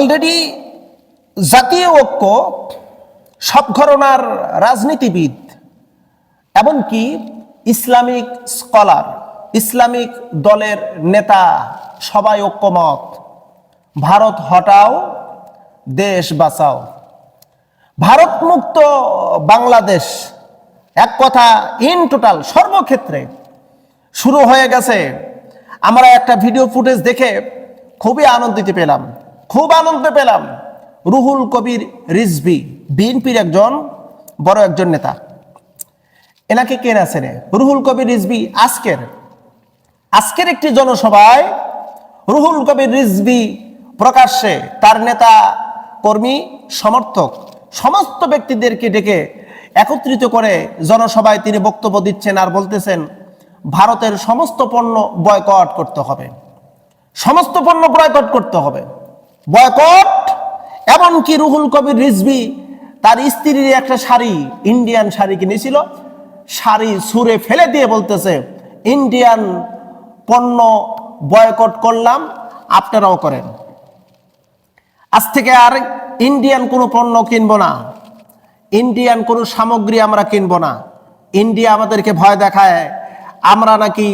Already জাতীয় ঐক্য, সব ঘরনার রাজনীতিবিদ, এমনকি ইসলামিক স্কলার, ইসলামিক দলের নেতা, সবাই ঐক্যমত। ভারত হটাও, দেশ বাঁচাও। ভারত মুক্ত বাংলাদেশ, এক কথা ইন টোটাল সর্বক্ষেত্রে শুরু হয়ে গেছে। আমরা একটা ভিডিও ফুটেজ দেখে খুবই আনন্দিত পেলাম। খুব আনন্দ পেলাম রুহুল কবির রিজভি, বিএনপির একজন বড় একজন নেতা। এনাকে কে না চেনে? রুহুল কবির রিজভি আজকের আজকের একটি জনসভায় রুহুল কবির রিজভি প্রকাশ্যে তার নেতা, কর্মী, সমর্থক, সমস্ত ব্যক্তিদেরকে ডেকে একত্রিত করে জনসভায় তিনি বক্তব্য দিচ্ছেন আর বলতেছেন, ভারতের সমস্ত পণ্য বয়কট করতে হবে। সমস্ত পণ্য বয়কট করতে হবে। বয়কট, এমনকি রুহুল কবির রিজভি, তার স্ত্রীর একটা শাড়ি, ইন্ডিয়ান শাড়ি কিনেছিল। শাড়ি সুরে ফেলে দিয়ে বলতেছে, ইন্ডিয়ান পণ্য বয়কট করলাম, আপনারাও করেন। আজ থেকে আর ইন্ডিয়ান কোনো পণ্য কিনবো না। ইন্ডিয়ান কোনো সামগ্রী আমরা কিনবো না। ইন্ডিয়া আমাদেরকে ভয় দেখায়। আমরা নাকি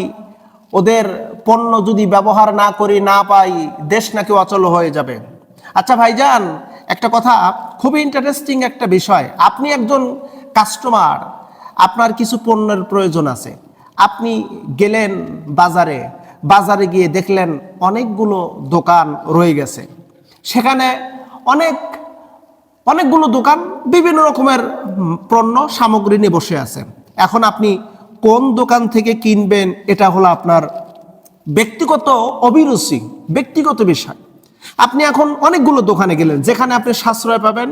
ওদের পণ্য যদি ব্যবহার না করি, না পাই, দেশ নাকি অচল হয়ে যাবে। আচ্ছা ভাইজান, একটা কথা, খুবই ইন্টারেস্টিং একটা বিষয়। আপনি একজন কাস্টমার আপনার কিছু পণ্যের প্রয়োজন আছে। আপনি গেলেন বাজারে বাজারে গিয়ে দেখলেন অনেকগুলো দোকান রয়ে গেছে। সেখানে অনেক, অনেকগুলো দোকান বিভিন্ন রকমের পণ্য, সামগ্রী নিয়ে বসে আছে। এখন আপনি কোন দোকান থেকে কিনবেন, এটা হলো আপনার ব্যক্তিগত অভিরুচি, ব্যক্তিগত বিষয়। আপনি এখন অনেকগুলো দোকানে গেলেন, যেখানে আপনি সাশ্রয় পাবেন,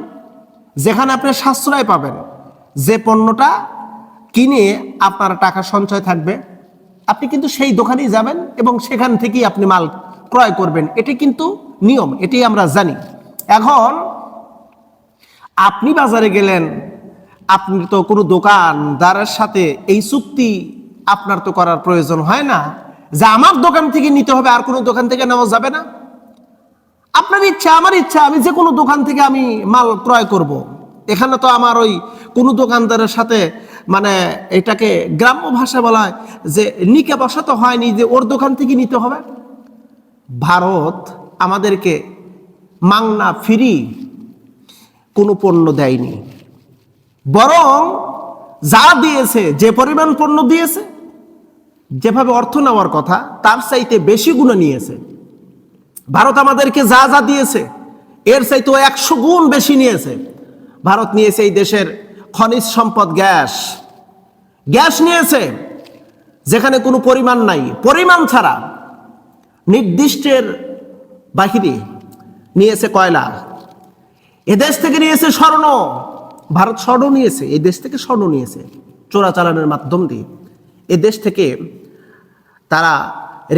যেখানে আপনি সাশ্রয় পাবেন। যে পণ্যটা কিনে আপনার টাকা সঞ্চয় থাকবে, আপনি কিন্তু সেই দোকানেই যাবেন এবং সেখান থেকেই আপনি মাল ক্রয় করবেন। এটি কিন্তু নিয়ম, এটি আমরা জানি। এখন আপনি বাজারে গেলেন, আপনি তো কোনো দোকানদারের সাথে এই চুক্তি আপনার তো করার প্রয়োজন হয় না। যে আমার দোকান থেকে নিতে হবে, আর কোনো দোকান থেকে নেওয়া যাবে না। আপনার ইচ্ছা, আমার ইচ্ছা, আমি যে কোনো দোকান থেকে আমি মাল ক্রয় করব। এখানে তো আমার ওই কোনো দোকানদারের সাথে মানে এটাকে গ্রাম্য ভাষা বলা হয় যে নিকে বসাতে হয়নি যে ওর দোকান থেকে নিতে হবে। ভারত আমাদেরকে মাংনা ফিরি কোনো পণ্য দেয়নি। বরং যা দিয়েছে, যে পরিমাণ পণ্য দিয়েছে যেভাবে অর্থ নেওয়ার কথা, তার চাইতে বেশি গুণ নিয়েছে। ভারত আমাদেরকে যা যা দিয়েছে, এর চাইতে একশো গুণ বেশি নিয়েছে। ভারত নিয়েছে এই দেশের খনিজ সম্পদ, গ্যাস। গ্যাস নিয়েছে, যেখানে কোনো পরিমাণ নাই। পরিমাণ ছাড়া নির্দিষ্টের বাহিরে নিয়েছে কয়লা। এদেশ থেকে নিয়েছে স্বর্ণ। ভারত স্বর্ণ নিয়েছে এই দেশ থেকে স্বর্ণ নিয়েছে। চোরাচালানের মাধ্যম দিয়ে। এ দেশ থেকে তারা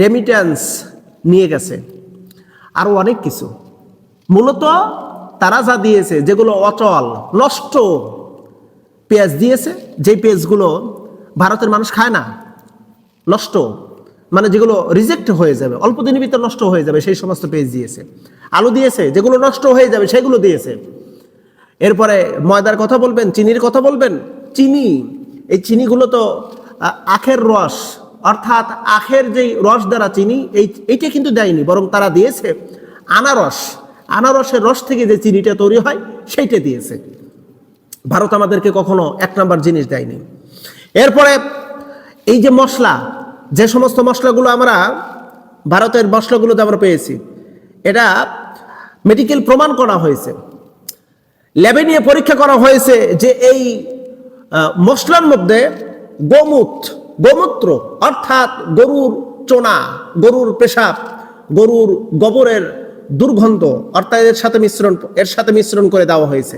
রেমিটেন্স নিয়ে গেছে। আরও অনেক কিছু। মূলত তারা যা দিয়েছে, যেগুলো অচল, নষ্ট পেঁয়াজ দিয়েছে যেই পেঁয়াজগুলো ভারতের মানুষ খায় না, নষ্ট মানে যেগুলো রিজেক্ট হয়ে যাবে, অল্প দিনের ভিতরে নষ্ট হয়ে যাবে, সেই সমস্ত পেজ দিয়েছে। আলু দিয়েছে, যেগুলো নষ্ট হয়ে যাবে, সেগুলো দিয়েছে। এরপরে ময়দার কথা বলবেন, চিনির কথা বলবেন? চিনি, এই চিনিগুলো তো আখের রস, অর্থাৎ আখের যেই রস দ্বারা চিনি, এই, এইটা কিন্তু দেয়নি, বরং তারা দিয়েছে আনারস। আনারসের রস থেকে যে চিনিটা তৈরি হয়, সেইটা দিয়েছে। ভারত আমাদেরকে কখনো এক নাম্বার জিনিস দেয়নি। এরপরে এই যে মশলা, যে সমস্ত মশলাগুলো আমরা ভারতের মশলাগুলোতে আমরা পেয়েছি, এটা মেডিকেল প্রমাণ করা হয়েছে। ল্যাবে নিয়ে পরীক্ষা করা হয়েছে যে এই মশলার মধ্যে গোমূত গোমূত্র অর্থাৎ গরুর চোনা, গরুর পেশাব, গরুর গোবরের দুর্গন্ধ অর্থাৎ এর সাথে মিশ্রণ, এর সাথে মিশ্রণ করে দেওয়া হয়েছে।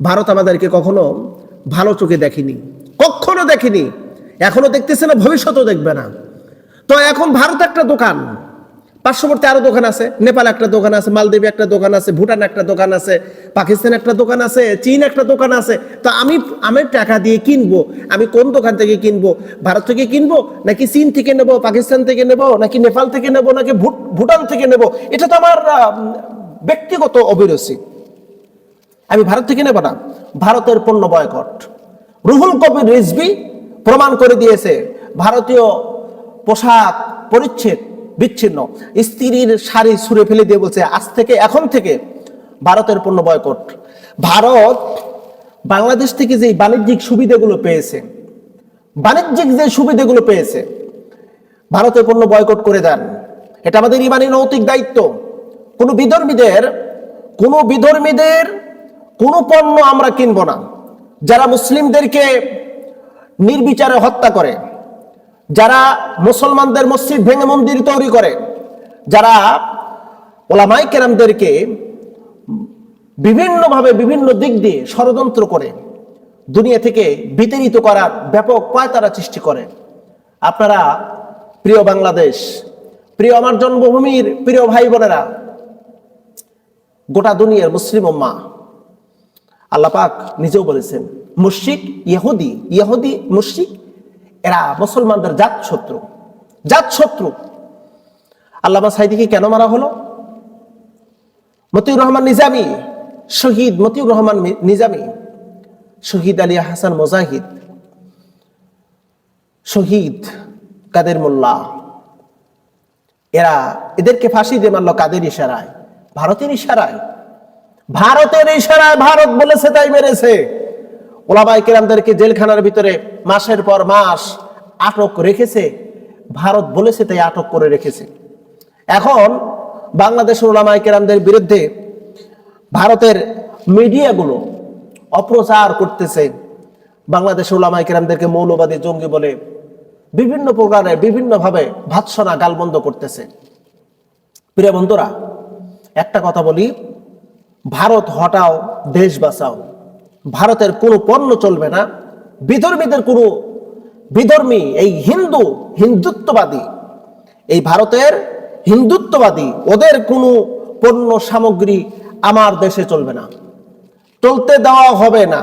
ভারত আমাদেরকে কখনো ভালো চোখে দেখেনি, কখনো দেখেনি, এখনও দেখতেছে না, ভবিষ্যতেও দেখবে না। তো এখন ভারত একটা দোকান পার্শ্ববর্তী আরও দোকান আছে, নেপাল একটা দোকান আছে, মালদ্বীপে একটা দোকান আছে, ভুটান একটা দোকান আছে, পাকিস্তান একটা দোকান আছে, চীন একটা দোকান আছে। তো আমি আমি টাকা দিয়ে কিনবো, আমি কোন দোকান থেকে কিনবো? ভারত থেকে কিনবো, নাকি চীন থেকে নেব, পাকিস্তান থেকে নেব, নাকি নেপাল থেকে নেব, নাকি ভুটান থেকে নেব? এটা তো আমার ব্যক্তিগত অভিরুচি। আমি ভারত থেকে নেব না, ভারতের পণ্য বয়কট। রুহুল কবির রিজবি প্রমাণ করে দিয়েছে, ভারতীয় পোশাক পরিচ্ছেদ বিচ্ছিন্ন। স্ত্রীর শাড়ি ছুঁড়ে ফেলে দিয়ে বলছে, আজ থেকে এখন থেকে ভারতের পণ্য বয়কট। ভারত বাংলাদেশ থেকে যে বাণিজ্যিক সুবিধাগুলো পেয়েছে, বাণিজ্যিক যে সুবিধাগুলো পেয়েছে, ভারতের পণ্য বয়কট করে দেন। এটা আমাদের ইমানি নৈতিক দায়িত্ব। কোনো বিধর্মীদের কোনো বিধর্মীদের কোনো পণ্য আমরা কিনব না। যারা মুসলিমদেরকে নির্বিচারে হত্যা করে যারা মুসলমানদের মসজিদ ভেঙে মন্দির তৈরি করে, যারা ওলামাই কেরামদেরকে বিভিন্নভাবে বিভিন্ন দিক দিয়ে ষড়যন্ত্র করে, দুনিয়া থেকে বিতাড়িত করার ব্যাপক পায়তারা সৃষ্টি করে। আপনারা, প্রিয় বাংলাদেশ, প্রিয় আমার জন্মভূমির প্রিয় ভাই বোনেরা গোটা দুনিয়ার মুসলিম উম্মা, আল্লাহ পাক নিজেও বলেছেন, মুশরিক, ইহুদি ইহুদি, মুশরিক এরা মুসলমানদের জাত শত্রু জাত শত্রু। আল্লামা সাইদিকে কেন মারা হলো? মতিউর রহমান নিজামি, শহীদ মতিউর রহমান নিজামি, শহীদ আলী হাসান মোজাহিদ, শহীদ কাদের মোল্লা। এরা এদেরকে ফাঁসি দিয়ে মারল কাদের ইশারায়? ভারতের ইশারায়। ভারতের ইশারায় ভারত বলেছে, তাই মেরেছে। ওলামাই কেরামদেরকে জেলখানার ভিতরে মাসের পর মাস আটক রেখেছে, ভারত বলেছে তাই আটক করে রেখেছে। এখন বাংলাদেশের ওলামাই কেরামদের বিরুদ্ধে ভারতের মিডিয়াগুলো অপ্রচার করতেছে। বাংলাদেশের ওলামাই কেরামদেরকে মৌলবাদী জঙ্গি বলে বিভিন্ন প্রকারে, বিভিন্নভাবে ভাৎসনা গালবন্ধ করতেছে। প্রিয় বন্ধুরা, একটা কথা বলি, ভারত হটাও, দেশ বাঁচাও। ভারতের কোনো পণ্য চলবে না। বিধর্মীদের কোনো বিধর্মী এই হিন্দু, হিন্দুত্ববাদী, এই ভারতের হিন্দুত্ববাদী, ওদের কোনো পণ্য সামগ্রী আমার দেশে চলবে না। চলতে দেওয়া হবে না।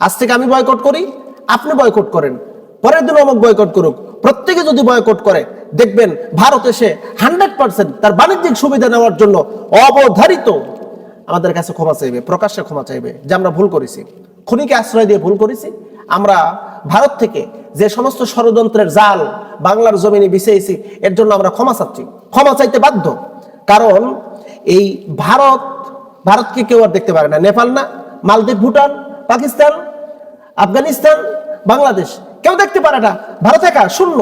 আজ থেকে আমি বয়কট করি, আপনি বয়কট করেন। পরের দিন অমুক বয়কট করুক। প্রত্যেকে যদি বয়কট করে, দেখবেন ভারত এসে হান্ড্রেড পার্সেন্ট তার বাণিজ্যিক সুবিধা নেওয়ার জন্য অবধারিত আমাদের কাছে ক্ষমা চাইবে, প্রকাশ্যে ক্ষমা চাইবে, যে আমরা ভুল করেছি। খুনিকে আশ্রয় দিয়ে ভুল করেছি। আমরা ভারত থেকে যে সমস্ত ষড়যন্ত্রের জাল বাংলার জমিনে বিছিয়েছি, এর জন্য আমরা ক্ষমা চাচ্ছি। ক্ষমা চাইতে বাধ্য। কারণ এই ভারত, ভারতকে কেউ আর দেখতে পারে না। নেপাল না, মালদ্বীপ, ভুটান, পাকিস্তান, আফগানিস্তান, বাংলাদেশ, কেউ দেখতে পারে না। ভারত একা, শূন্য।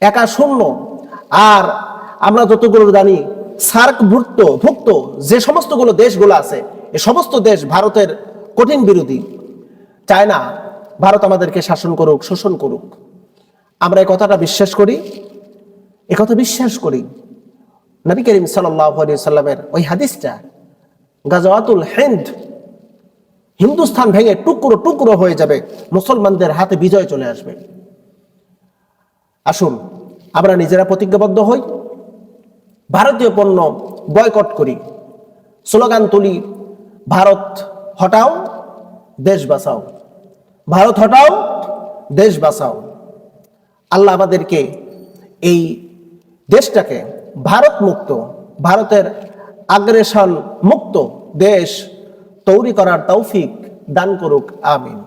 একা, শূন্য। আর আমরা যতগুলো জানি সার্ক ভুক্ত যে সমস্তগুলো দেশগুলো আছে, এ সমস্ত দেশ ভারতের কঠিন বিরোধী। চায় না ভারত আমাদেরকে শাসন করুক, শোষণ করুক। আমরা এই কথাটা বিশ্বাস করি, এ কথা বিশ্বাস করি। নবী করিম সাল্লামের ওই হাদিসটা, গাজওয়াতুল হিন্দ, হিন্দুস্থান ভেঙে টুকরো টুকরো হয়ে যাবে, মুসলমানদের হাতে বিজয় চলে আসবে। আসুন, আমরা নিজেরা প্রতিজ্ঞাবদ্ধ হই। ভারতীয় পণ্য বয়কট করি। স্লোগান তুলি, ভারত হটাও, দেশ বাঁচাও। ভারত হটাও, দেশ বাঁচাও। আল্লাহ আমাদেরকে এই দেশটাকে ভারত মুক্ত ভারতের আগ্রেসন মুক্ত দেশ তৈরি করার তৌফিক দান করুক, আমিন।